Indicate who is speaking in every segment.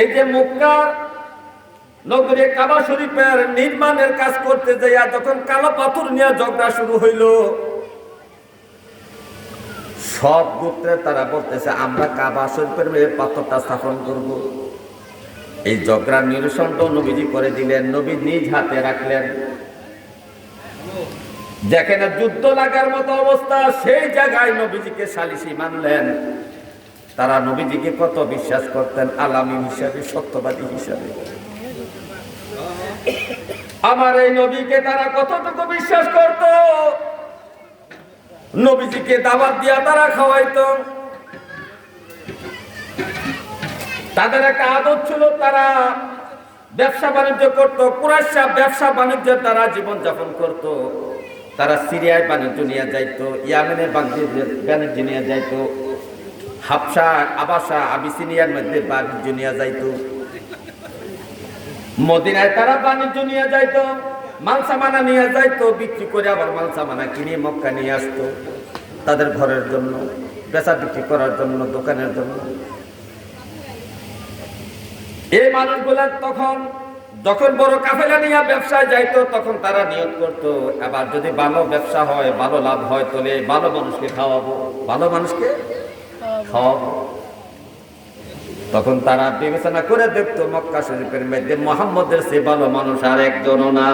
Speaker 1: এই যে মুক্কা নগরে কাবা শরীফের নির্মাণের কাজ করতে যাইয়া যখন কালো পাথর নিয়ে ঝগড়া শুরু হইল, সব গোত্রে তারা বলতেছে, আমরা কাবা শরীফের এই পাথরটা স্থাপন করব। এই ঝগড়ার নিরসনটা নবীজি করে দিলেন, নবী নিজ হাতে রাখলেন। যেখানে যুদ্ধ লাগার মতো অবস্থা, সেই জায়গায় নবীজিকে সালিসি মানলেন। তারা নবীজিকে কত বিশ্বাস করতেন, আলামী হিসাবে, সত্যবাদী হিসাবে। আমার এই নবীকে তারা কতটুকু বিশ্বাস করত? নবীজিকে দাবাত দিয়া তারা খাওয়াইত। তাদের একটা আদত ছিল, তারা ব্যবসা বাণিজ্য করতো কুরাশা ব্যবসা বাণিজ্যের দ্বারা জীবনযাপন করত। তারা সিরিয়ায় বাণিজ্য নিয়ে যাইতো ইয়ামেনে বাণিজ্য নিয়ে যাইতো। হাফসা, আবাসা, আবিসিনিয়ার মধ্যে বাণিজ্য নিয়ে যাইত। মদিনায় তারা বাণিজ্য নিয়ে যাইত মাল সামানা নিয়ে যাইতো, বিক্রি করে আবার মাল সামানা কিনে মক্কা নিয়ে আসতো। তাদের ঘরের জন্য, বেচা বিক্রি করার জন্য, দোকানের জন্য। এই মানুষগুলা তখন, যখন বড় কাফেলা নিয়ে ব্যবসায় যাইতো, তখন তারা নিয়োগ করতো। আবার যদি ভালো ব্যবসা হয়, ভালো লাভ হয়, তাহলে ভালো মানুষকে খাওয়াবো। ভালো মানুষকে? খাওয়াবো তখন তারা বিবেচনা করে দেখতো মক্কা শরীফের মধ্যে মোহাম্মদের সে ভালো মানুষ আর একজন না।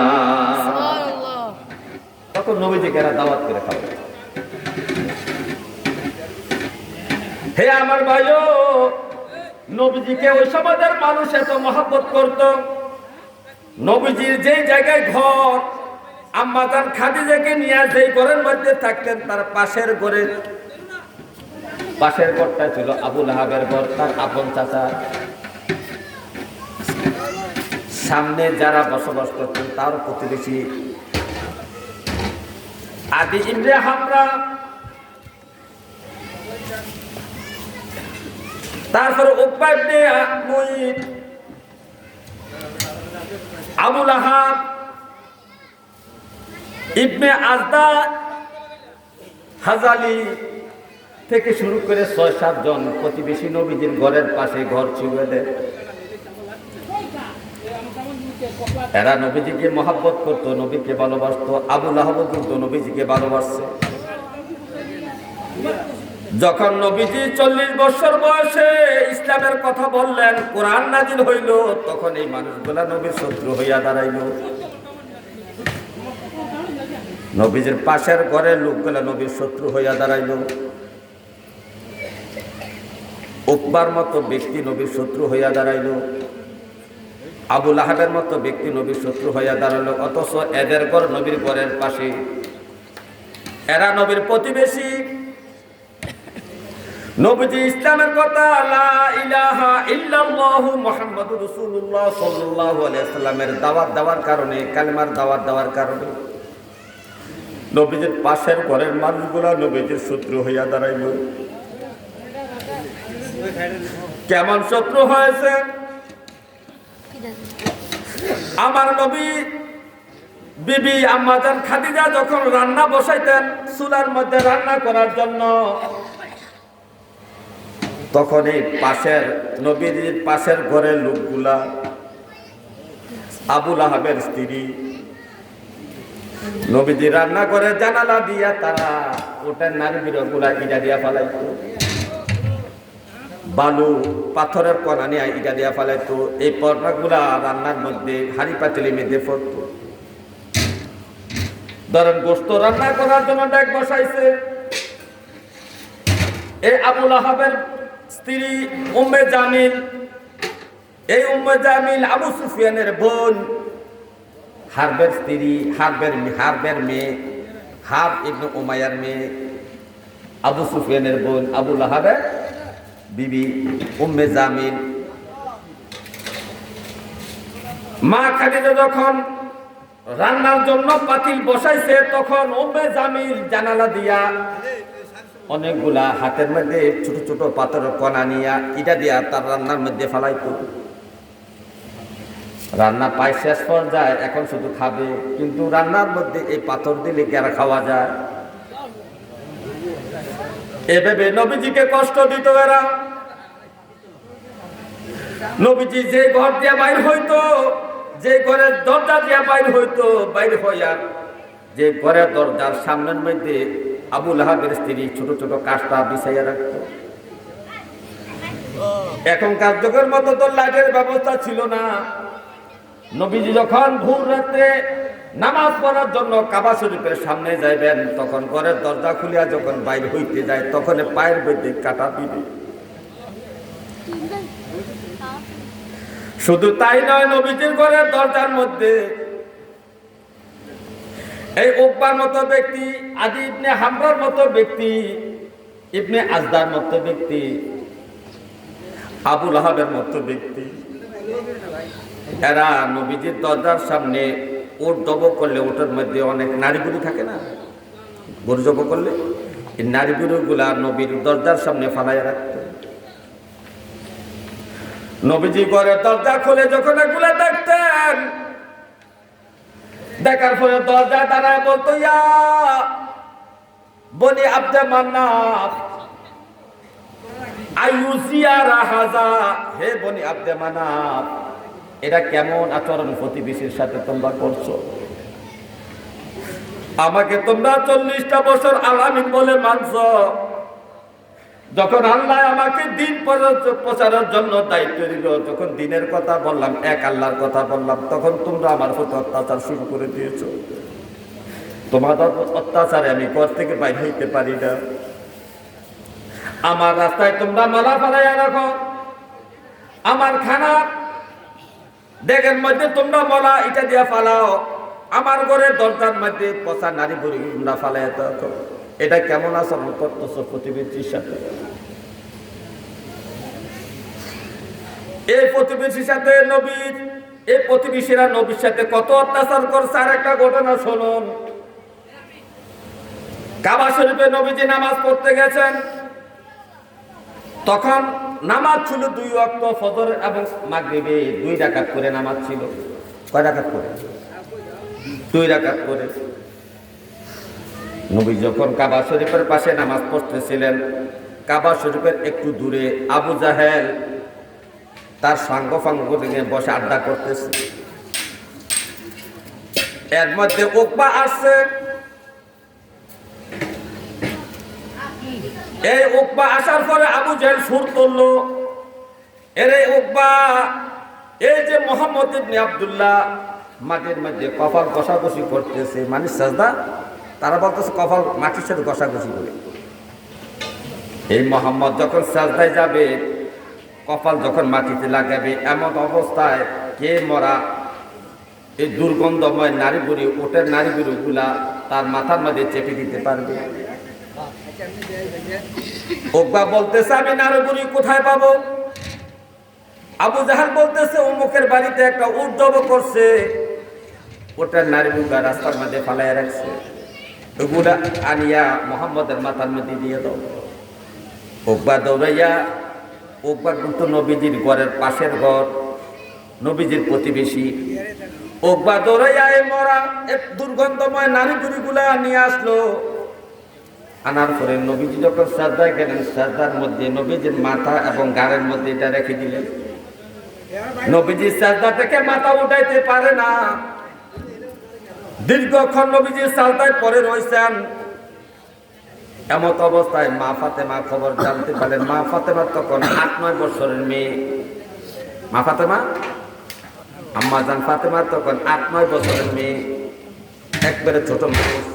Speaker 1: তখন নবীজিকে এরা দাওয়াত করে খাওয়াবে হে আমার ভাইও নবীজিকে ওই সমাজের মানুষ এত মহাব্বত করত। নবীজির যে জায়গায় ঘর আম্মাজান খাদিজাকে নিয়ে যেই ঘরের মধ্যে থাকতেন তার পাশের ঘরে পাশের ঘরটা ছিল আবুল আহাবের ঘর, তার আপন চাচা। সামনে যারা বসবাস করতেন, তার প্রতিবেশী। আদি ইমরে হামরা। তারপর উপায় আবুল আহাব ইবনে আজদা হাজালি। থেকে শুরু করে ছয়, সাত জন প্রতিবেশী নবীজির ঘরের পাশে ঘর ছিল এদের এরা নবীজিকে মহাব্বত করতো, নবীকে ভালোবাসতো, আবুল আহব কিন্তু নবীজিকে ভালোবাসছে। যখন নবীজি চল্লিশ বছর বয়সে ইসলামের কথা বললেন, কোরআন নাজিল হইল, তখন এই মানুষগুলা নবীর শত্রু হইয়া দাঁড়াইল। নবীজির পাশের ঘরের লোকগুলা নবীর শত্রু হইয়া দাঁড়াইল। উকবার মতো ব্যক্তি নবীর শত্রু হইয়া দাঁড়াইল। আবুল আহাবের মতো ব্যক্তি নবীর শত্রু হইয়া দাঁড়াল অথচ এদের ঘর নবীর ঘরের পাশে। এরা নবীর প্রতিবেশী। নবীজি ইসলামের কথা, লা ইলাহা ইল্লাল্লাহু মুহাম্মাদুর রাসূলুল্লাহ সাল্লাল্লাহু আলাইহি সাল্লামের দাওয়াত দেওয়ার কারণে, কালেমার দাওয়াত দেওয়ার কারণে। নবীজির পাশের ঘরের মানুষগুলা নবীজির শত্রু হইয়া দাঁড়াইল। কেমন শত্রু হয়েছে? আমার নবী বিবি আম্মাজান খাদিজা যখন রান্না বসাইতেন, চুলার মধ্যে রান্না করার জন্য তখন এই পাশের নবীর পাশের ঘরের লোকগুলা আবুল আহাবের স্ত্রী নবীজি রান্না করে জানালা দিয়া তারা ওটার নারী বিরগুলা ইটা দিয়া ফালাইতো। বালু পাথরের কণা নিয়ে ইটা দিয়া ফালাইতো। এই পর্দাগুলা রান্নার মধ্যে হাড়ি পাতিলের মধ্যে পড়তো। ধরেন গোস্ত রান্না করার জন্য ডেক বসাইছে। এই আবুল আহাবের স্ত্রী উম্মে জামিল। এই উম্মে জামিল আবু সুফিয়ানের বোন। হারবের স্ত্রী, হারবের হারবের মেয়ে, হার ইবনে উমাইয়ার মেয়ে, আবু সুফিয়ানের বোন আবুল আহাবের বিবি উম্মে জামিল মা খাদিজা যখন রান্নার জন্য পাতিল বসাইছে, তখন উম্মে জামিল জানালা দিয়া অনেকগুলা হাতের মধ্যে ছোট ছোট পাথরের কণা নিয়া ইটা দিয়া তার রান্নার মধ্যে ফালাইতো। রান্না পায় শেষ পর্যায়ে এখন শুধু খাবে, কিন্তু রান্নার মধ্যে এই পাথর দিলে কি আর খাওয়া যায়? এভাবে নবীজিকে কষ্ট দিত এরা। নবীজি যে ঘর দিয়ে বাইর হইতো, যে ঘরের দরজা দিয়ে বাইর হইতো, বাইর হইয়া যে ঘরের দরজার সামনের মধ্যে আবুল আহাবের স্ত্রী ছোট ছোট কাজটা বিছাইয়া রাখতো। এখনকার যুগের মতো তো লাইটের ব্যবস্থা ছিল না। নবীজি যখন ভোর রাতে নামাজ পড়ার জন্য কাবা শরীফের সামনে যাইবেন, তখন ঘরের দরজা খুলিয়া যখন বাইর হইতে যায়, তখন পায়ের মধ্যে কাটা দিবে। শুধু তাই নয়, নবীজির ঘরের দরজার মধ্যে এই উকবার মতো ব্যক্তি, আদি ইবনে হামরার মতো ব্যক্তি, ইবনে আজদার মতো ব্যক্তি, আবুল আহাবের মতো ব্যক্তি। এরা নবীজির দরজার সামনে ওট জব করলে ওটার মধ্যে অনেক নারী বুড়ি থাকে না? গরু জব করলে? এই নারী বুড়িগুলা নবীর দরজার সামনে ফালাই রাখতো। নবীজি ঘরের দরজা খুলে যখন এগুলা দেখতেন, দেখার পরে দরজা দাঁড়ায় বলতো বলি আব্দে মান্নাফ আয়ুসিয়া রাহাজা হে বনি আব্দে মানাফ এটা কেমন আচরণ প্রতিবেশীর সাথে তোমরা করছ? আমাকে তোমরা চল্লিশটা বছর আলামিন বলে মানছ। যখন আল্লাহ আমাকে দিন প্রচার- প্রচারের জন্য দায়িত্ব দিল, যখন দিনের কথা বললাম, এক আল্লাহর কথা বললাম, তখন তোমরা আমার প্রতি অত্যাচার শুরু করে দিয়েছ। তোমাদের অত্যাচারে আমি ঘর থেকে বাইর হইতে পারি না। আমার রাস্তায় তোমরা মালা ফালাইয়া রাখো। আমার খানা ডেগের মধ্যে তোমরা বলা এটা দিয়া ফালাও। আমার ঘরে দরজার মধ্যে পচা নারী বুড়ি তোমরা ফালাইয়া রাখো এটা কেমন আচরণ করতেছ প্রতিবেশীর সাথে? এই প্রতিবেশীর সাথে নবীর এই প্রতিবেশীরা নবীর সাথে কত অত্যাচার করছে, আর একটা ঘটনা শুনুন। কাবা শরীফে নবীজি নামাজ পড়তে গেছেন। তখন নামাজ ছিল দুই অক্ত ফজর এবং মাগরিবে দুই রাকাত করে নামাজ ছিল। কয় রাকাত করে? দুই রাকাত করে। নবী যখন কাবা শরীফের পাশে নামাজ পড়তেছিলেন, কাবা শরীফের একটু দূরে আবু জাহেল তার সাঙ্গ ফাঙ্গ বসে আড্ডা করতেছে। এর মধ্যে ওকবা আসছে। এই উকবা আসার পরে আবু জাহেল সুর তুললো এর এই উকবা, এই যে মোহাম্মদ ইবনে আব্দুল্লাহ মাটির মধ্যে কপাল কষাকষি করতেছে মানে সাজদা, তারা বলতেছে কপাল মাটির সাথে কষাকষি করে। এই মোহাম্মদ যখন সাজদায় যাবে, কপাল যখন মাটিতে লাগাবে, এমন অবস্থায় কে মরা, এই দুর্গন্ধময় নারী বুড়ি ওটের নারী বুড়িগুলা তার মাথার মধ্যে চেপে দিতে পারবে। ওকবা বলতেছে, আমি নারগুরি কোথায় পাবো? আবু জাহাল বলতেছে, অমুকের বাড়িতে একটা উদ্যোগ করছে। ওটার নারী মুগা রাস্তার মধ্যে ফালাই রাখছে। ওগুলা আনিয়া মোহাম্মদের মাথার মধ্যে দিয়ে দাও। ওকবা দৌড়াইয়া ওকবা কিন্তু নবীজির ঘরের পাশের ঘর, নবীজির প্রতিবেশী। ওকবা দৌড়াইয়া এই মরা এক দুর্গন্ধময় নারী গুলা নিয়ে আসলো। আনার পরে নবীজি যখন শ্রদ্ধায় গেলেন, শ্রদ্ধার মধ্যে নবীজির মাথা এবং গাড়ের মধ্যে এটা রেখে দিলেন। নবীজি শ্রদ্ধা থেকে মাথা উঠাইতে পারে না। দীর্ঘক্ষণ নবীজির শ্রদ্ধায় পরে রয়েছেন। এমত অবস্থায় মা ফাতেমা খবর জানতে পারলেন। মা ফাতেমা তখন আট, নয় বছরের মেয়ে। মা ফাতেমা? আম্মা জান ফাতেমা তখন আট, নয় বছরের মেয়ে। একবারে ছোট মানুষ।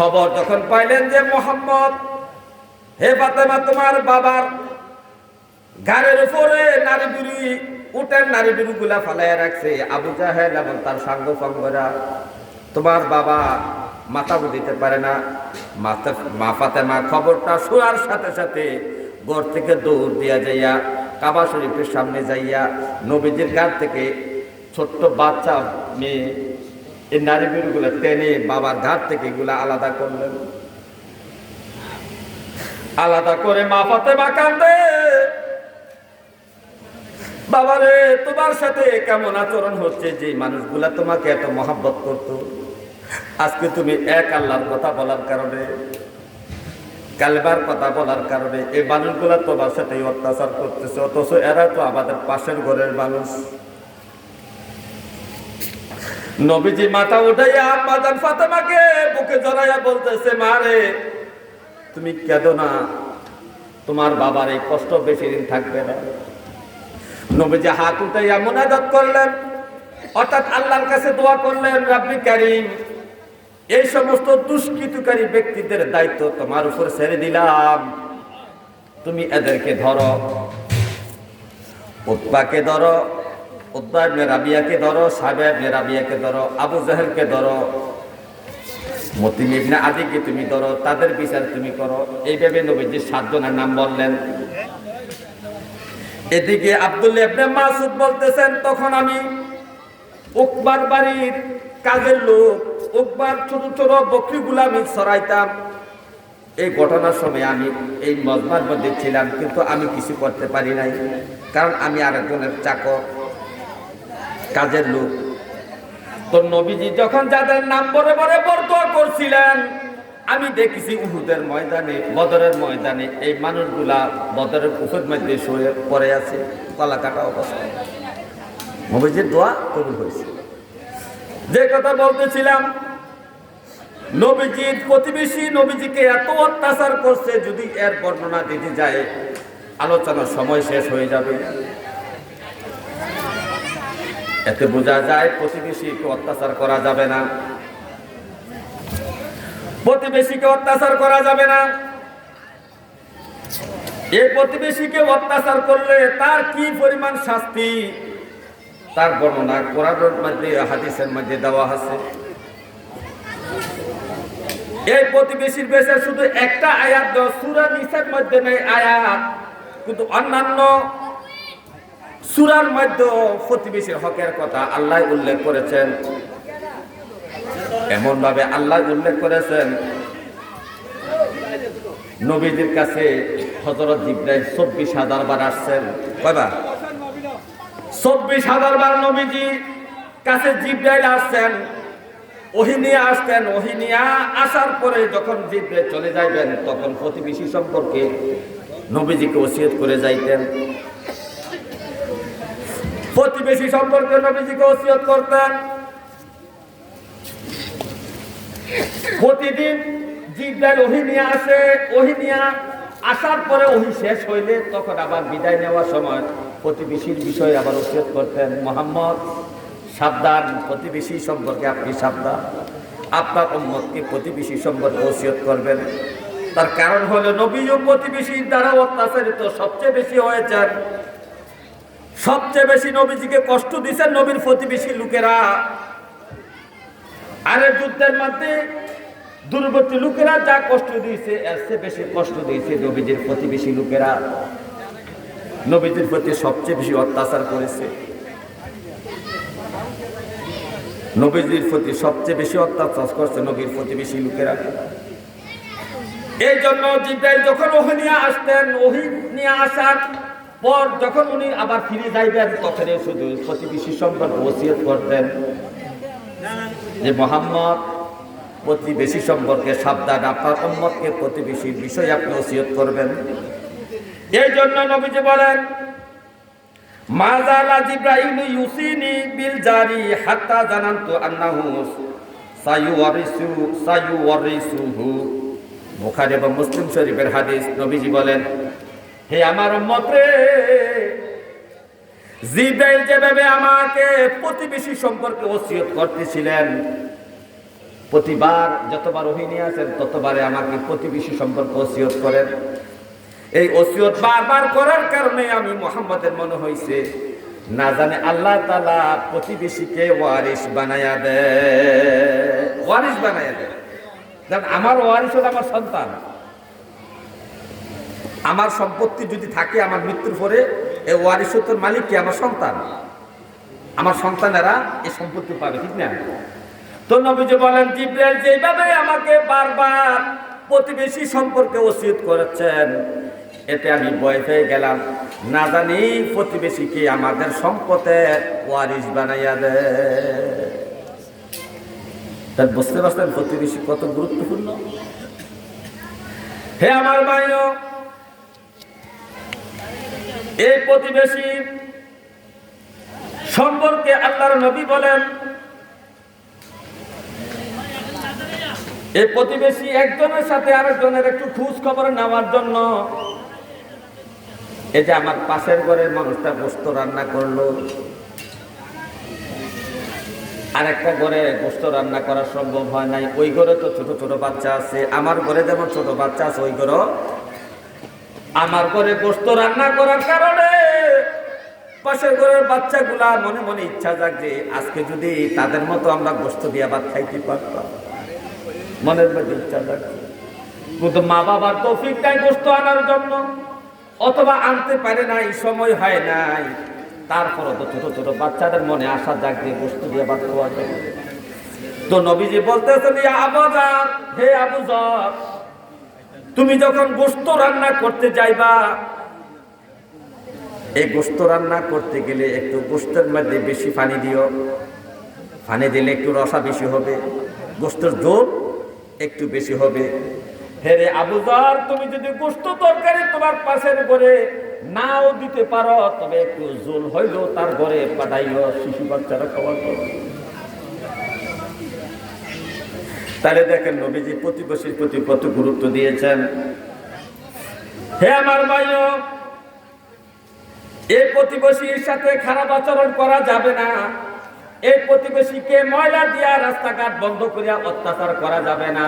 Speaker 1: খবর যখন পাইলেন যে মোহাম্মদ, হে ফাতেমা, তোমার বাবার গাড়ির উপরে নারী বুড়ি, উটের নারী বুড়ি গুলা ফালাই রাখছে। আবু জাহেল এবং তার সাঙ্গ সঙ্গরা তোমার বাবা মাথা দিতে পারে না। মাথা মা ফাতেমা খবরটা শোনার সাথে সাথে ঘর থেকে দৌড় দিয়া যাইয়া, কাবা শরীফের সামনে যাইয়া নবীজির গাছ থেকে ছোট্ট বাচ্চা মেয়ে এই নারী বিড়গুলো টেনে বাবার ঘাট থেকে এগুলা আলাদা করলেন আলাদা করে মা ফাতেমা কান্দে বাবারে তোমার সাথে কেমন আচরণ হচ্ছে? যে মানুষগুলা তোমাকে এত মহাব্বত করত। আজকে তুমি এক আল্লাহর কথা বলার কারণে কালবার কথা বলার কারণে এই মানুষগুলা তোমার সাথে অত্যাচার করতেছে। অথচ এরা তো আমাদের পাশের ঘরের মানুষ। নবীজি মাথা উঠাইয়া মাদান ফাতেমাকে বুকে জড়াইয়া বলতেছে, মারে, তুমি কেঁদো না। তোমার বাবার এই কষ্ট বেশি দিন থাকবে না। নবীজি হাত উঠাইয়া মোনাজাত করলেন। অর্থাৎ আল্লাহর কাছে দোয়া করলেন, রাব্বি কারিম, এই সমস্ত দুষ্কৃতকারী ব্যক্তিদের দায়িত্ব তোমার উপর ছেড়ে দিলাম। তুমি এদেরকে ধরো, উৎপাকে ধরো উদ্বা ইবনে রাবিয়াকে ধরো, সাহেব ইবনে রাবিয়াকে ধরো, আবু জাহেলকে ধরো, মতিম ইবনে আদিকে তুমি ধরো, তাদের বিচার তুমি করো। এইভাবে নবীজি সাতজনের নাম বললেন। এদিকে আব্দুল্লাহ ইবনে মাসুদ বলতেছেন, তখন আমি উকবার বাড়ির কাজের লোক, উকবার ছোট ছোট বকরিগুলো আমি সরাইতাম এই ঘটনার সময় আমি এই মজমার মধ্যে ছিলাম, কিন্তু আমি কিছু করতে পারি নাই, কারণ আমি আরেকজনের চাকর। কাজের লোক। তো নবীজি যখন যাদের নাম বরে বরে বরদোয়া করছিলেন, আমি দেখেছি উহুদের ময়দানে, বদরের ময়দানে এই মানুষগুলা বদরের উহুদ মধ্যে শুয়ে পড়ে আছে, কলা কাটা অবস্থায়। নবীজির দোয়া কবুল হয়েছে। যে কথা বলতেছিলাম, নবীজির প্রতিবেশী নবীজিকে এত অত্যাচার করছে, যদি এর বর্ণনা দিতে যায়, আলোচনার সময় শেষ হয়ে যাবে। এতে বোঝা যায় প্রতিবেশীকে অত্যাচার করা যাবে না। প্রতিবেশীকে অত্যাচার করা যাবে না। এই প্রতিবেশীকে অত্যাচার করলে তার কি পরিমাণ শাস্তি? তার বর্ণনা কোরআনের মধ্যে, হাদিসের মধ্যে দেওয়া আছে। এই প্রতিবেশীর বেশে শুধু একটা আয়াত সুরা নিসের মধ্যে নেই আয়াত, কিন্তু অন্যান্য সুরার মধ্যে প্রতিবেশীর হকের কথা আল্লাহ উল্লেখ করেছেন। এমন ভাবে আল্লাহ উল্লেখ করেছেন। নবীদের কাছে হজরত জিব্রাইল চব্বিশ হাজার বার আসছেন। কয়বার? চব্বিশ হাজার বার নবীজি কাছে জিব্রাইল আসছেন, ওহি নিয়ে আসতেন ওহি নিয়ে আসার পরে যখন জিব্রাইল চলে যাইবেন, তখন প্রতিবেশী সম্পর্কে নবীজিকে ওসিয়ত করে যাইতেন। প্রতিবেশী সম্পর্কে নবীজিকে ওসিয়ত করতেন। প্রতিদিন জিব্রাইল ওহি নিয়ে আসে, ওহি নিয়ে আসার পরে ওহি শেষ হইলে তখন আবার বিদায় নেওয়ার সময় প্রতিবেশীর বিষয়ে আবার ওসিয়ত করতেন, মোহাম্মদ, সাবধান, প্রতিবেশী সম্পর্কে আপনি সাবধান। আপনার উম্মতকে প্রতিবেশী সম্পর্কে ওসিয়ত করবেন। তার কারণ হলো নবী প্রতিবেশীর দ্বারা অত্যাচারিত সবচেয়ে বেশি হয়েছেন। সবচেয়ে বেশি নবীজিকে কষ্ট দিয়েছেন নবীর প্রতিবেশী লোকেরা। আরে যুদ্ধের মধ্যে দূরবর্তী লোকেরা যা কষ্ট দিয়েছে, এর চেয়ে বেশি কষ্ট দিয়েছে নবীজির প্রতিবেশী লোকেরা। নবীজির প্রতি সবচেয়ে বেশি অত্যাচার করেছে। নবীজির প্রতি সবচেয়ে বেশি অত্যাচার করছে নবীর প্রতিবেশী লোকেরা। এই জন্য জিব্রাইল যখন ওহি নিয়ে আসতেন, ওহি নিয়ে আসার পর যখন উনি আবার ফিরে যাইবেন তখন শুধু প্রতিবেশী সম্পর্কে ওসিয়ত করতেন যে মোহাম্মদ, প্রতিবেশী সম্পর্কে সাবধান। আপনার উম্মতকে প্রতিবেশীর বিষয়ে আপনি ওসিয়ত করবেন। এই জন্য নবীজি বলেন, মাজালা জিব্রাইল ইউসিনি বিল জারি হাত্তা জানান্তু আন্নাহু সায়ুওয়ারিসু, সায়ুওয়ারিসুহু। বুখারী এবং মুসলিম শরীফের হাদিস নবীজি বলেন হে আমার মতে জিব্রাইল যেভাবে আমাকে প্রতিবেশী সম্পর্কে ওসিয়ত করতেছিলেন, প্রতিবার যতবার ওহিনী আছেন, ততবারে আমাকে প্রতিবেশী সম্পর্কে ওসিয়ত করেন। এই ওসিয়ত বারবার করার কারণে আমি মোহাম্মদের মনে হয়েছে না জানে আল্লাহ তালা প্রতিবেশীকে ওয়ারিস বানায়া দে ওয়ারিস বানায়া দেয়। আমার ওয়ারিস হলো আমার সন্তান। আমার সম্পত্তি যদি থাকে আমার মৃত্যুর পরে এই ওয়ারিসত্বর মালিক কি? আমার সন্তান। আমার সন্তানেরা এই সম্পত্তি পাবে, ঠিক না? তো নবীজি বলেন, জিব্রাইল যেভাবে আমাকে বারবার প্রতিবেশী সম্পর্কে ওসিয়ত করেছেন, এতে আমি ভয় পেয়ে গেলাম। না জানি প্রতিবেশীকে আমাদের সম্পদের ওয়ারিস বানাইয়া দেয়। বুঝতে পারছেন প্রতিবেশী কত গুরুত্বপূর্ণ? হে আমার ভাইও এই প্রতিবেশী সম্পর্কে আল্লাহর নবী বলেন, এই প্রতিবেশী একজনের সাথে আরেকজনের একটু খোঁজ খবর নেওয়ার জন্য এই যে আমার পাশের ঘরের মানুষটা গোস্ত রান্না করল, আরেকটা ঘরে গোস্ত রান্না করা সম্ভব হয় নাই, ওই ঘরে তো ছোট ছোট বাচ্চা আছে, আমার ঘরে যেমন ছোট বাচ্চা আছে, ওই ঘরে আমার ঘরে গোস্ত রান্না করার কারণে পাশের ঘরের বাচ্চাগুলা মনে মনে ইচ্ছা জাগছে আজকে যদি তাদের মতো আমরা গোস্ত দিয়ে ভাত খাইতে পারতাম। মনের মধ্যে ইচ্ছা জাগছে কিন্তু মা বাবার তৌফিক নাই গোস্ত আনার জন্য। অথবা আনতে পারে নাই, সময় হয় নাই। তারপরে তো ছোট ছোট বাচ্চাদের মনে আশা জাগছে গোস্ত দিয়ে ভাত খাওয়ার জন্য তো নবীজি বলতেছেন আবাজার হে আবুজার তুমি যখন গোস্ত রান্না করতে যাইবা, এই গোস্ত রান্না করতে গেলে একটু গোস্তের মধ্যে বেশি পানি দিও। পানি দিলে একটু রসা বেশি হবে, গোস্তের জোর একটু বেশি হবে। হেরে আবুজার তুমি যদি গোস্ত তরকারি তোমার পাশের ঘরে নাও দিতে পারো, তবে একটু জোল হইলেও তার ঘরে পাঠাইও, শিশু বাচ্চারা খাওয়ার জন্য। তাহলে দেখেন নবীজি প্রতিবেশীর প্রতি কত গুরুত্ব দিয়েছেন। হে আমার ভাইও, এই প্রতিবেশীর সাথে খারাপ আচরণ করা যাবে না। এই প্রতিবেশীকে ময়লা দিয়া রাস্তাঘাট বন্ধ করিয়া অত্যাচার করা যাবে না।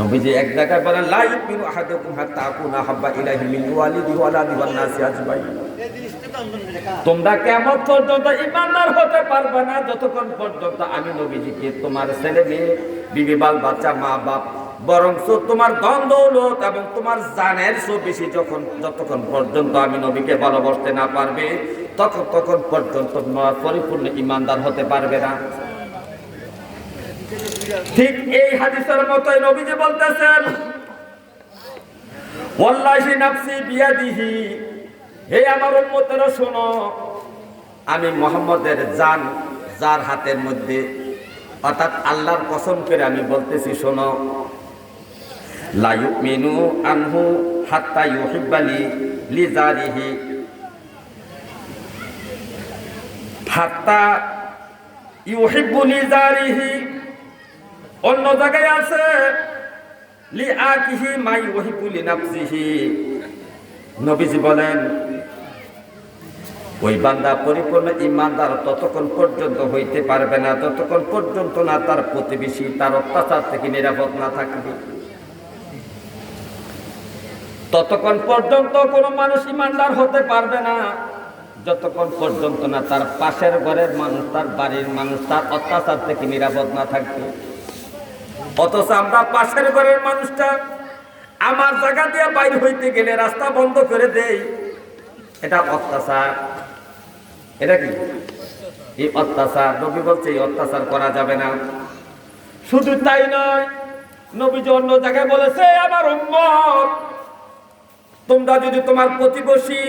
Speaker 1: নবীজি এক জায়গায় বলেন, লা ইউমিনু আহাদুকুম হাত্তা আকুনা হাব্বা ইলাইহি মিন ওয়ালিদিহি ওয়া ওয়ালাদিহি ওয়ান নাসি আজমাইন। তোমরা কেমন পর্যন্ত ইমানদার হতে পারবে না, যতক্ষণ পর্যন্ত আমি নবীজিকে তোমার ছেলে মেয়ে, বিবি, বাল, বাচ্চা, মা, বাপ বরং তোমার ধন, দৌলত এবং তোমার জানের সো বেশি যখন যতক্ষণ পর্যন্ত আমি নবীকে ভালোবাসতে না পারবে, তখন তখন পর্যন্ত পরিপূর্ণ ইমানদার হতে পারবে না। ঠিক এই হাদিসের মতোই নবীজি বলতেছেন, ওয়াল্লাহি নাফসি বিয়াদিহি হে আমার উম্মতেরা, শোনো। আমি মোহাম্মদের জান যার হাতের মধ্যে, অর্থাৎ আল্লাহর কসম করে আমি বলতেছি, শোনো। লা ইউমিনু আনহু হাত্তা ইউহিব্বালি লিজারিহি। হাত্তা ইউহিব্বু লিজারিহি। অন্য জায়গায় আছে, লি আকিহি মাই ইউহিব্বু লিনাফসিহি। নবীজি বলেন ওই বান্দা পরিপূর্ণ ইমানদার ততক্ষণ পর্যন্ত হইতে পারবে না, ততক্ষণ পর্যন্ত না তার প্রতিবেশী, তার অত্যাচার থেকে নিরাপদ না থাকবে। ততক্ষণ পর্যন্ত কোনো মানুষ ইমানদার হতে পারবে না, যতক্ষণ পর্যন্ত না তার পাশের ঘরের মানুষ, তার বাড়ির মানুষ, তার অত্যাচার থেকে নিরাপদ না থাকবে। অথচ আমরা পাশের ঘরের মানুষটা আমার জায়গা দিয়ে বাইরে হইতে গেলে রাস্তা বন্ধ করে দেই। এটা অত্যাচার। এটা কি? এই অত্যাচার, নবী বলছে এই অত্যাচার করা যাবে না। শুধু তাই নয় নবী যে অন্য জায়গায় বলেছে, আমার উম্মত, তোমরা যদি তোমার প্রতিবেশী